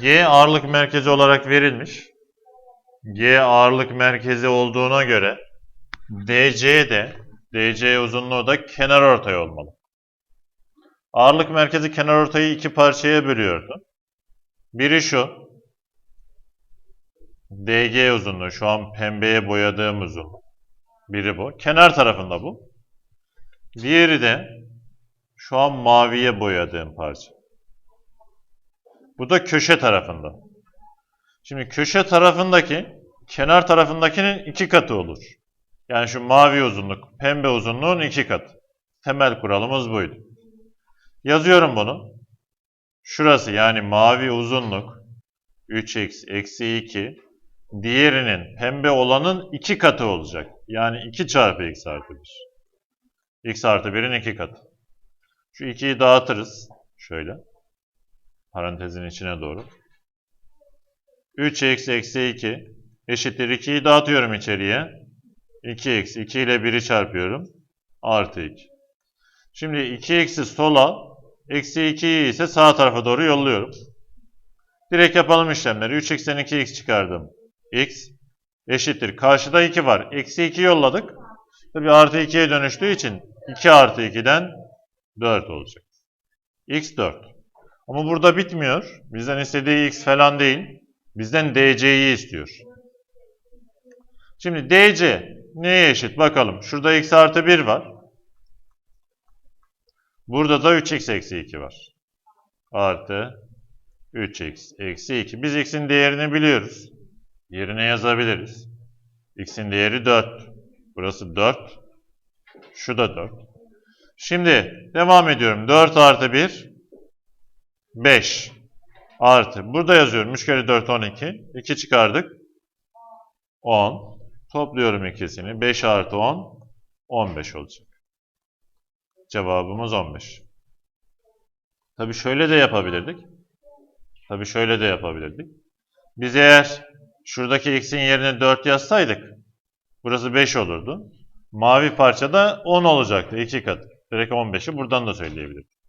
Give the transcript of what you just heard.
G ağırlık merkezi olarak verilmiş. G ağırlık merkezi olduğuna göre DC de DC uzunluğu da kenar ortay olmalı. Ağırlık merkezi kenar ortayı iki parçaya bölüyordu. Biri şu. DG uzunluğu şu an pembeye boyadığım uzunluk. Biri bu. Kenar tarafında bu. Diğeri de şu an maviye boyadığım parça. Bu da köşe tarafında. Şimdi köşe tarafındaki kenar tarafındakinin iki katı olur. Yani şu mavi uzunluk, pembe uzunluğun iki katı. Temel kuralımız buydu. Yazıyorum bunu. Şurası yani mavi uzunluk 3x eksi 2 diğerinin pembe olanın iki katı olacak. Yani 2 çarpı x artı 1. x artı 1'in iki katı. Şu 2'yi dağıtırız. Şöyle. Parantezin içine doğru. 3x eksi 2 eşittir 2'yi dağıtıyorum içeriye. 2x 2 ile 1'i çarpıyorum. Artı 2. Şimdi 2x'i sola, eksi 2'yi ise sağ tarafa doğru yolluyorum. Direkt yapalım işlemleri. 3x'ten 2x çıkardım. x eşittir. Karşıda 2 var. Eksi 2 yolladık. Tabi artı 2'ye dönüştüğü için 2 artı 2'den 4 olacak. x 4. Ama burada bitmiyor. Bizden istediği x falan değil. Bizden DC'yi istiyor. Şimdi DC neye eşit? Bakalım. Şurada x artı 1 var. Burada da 3x eksi 2 var. Artı 3x eksi 2. Biz x'in değerini biliyoruz. Yerine yazabiliriz. x'in değeri 4. Burası 4. Şu da 4. Şimdi devam ediyorum. 4 artı 1 5 artı. Burada yazıyorum. 3 kere 4 12. 2 çıkardık. 10. Topluyorum ikisini. 5 artı 10 15 olacak. Cevabımız 15. Tabii şöyle de yapabilirdik. Tabii şöyle de yapabilirdik. Biz eğer şuradaki x'in yerine 4 yazsaydık burası 5 olurdu. Mavi parçada 10 olacaktı. 2 kat. Direkt 15'i buradan da söyleyebilirdik.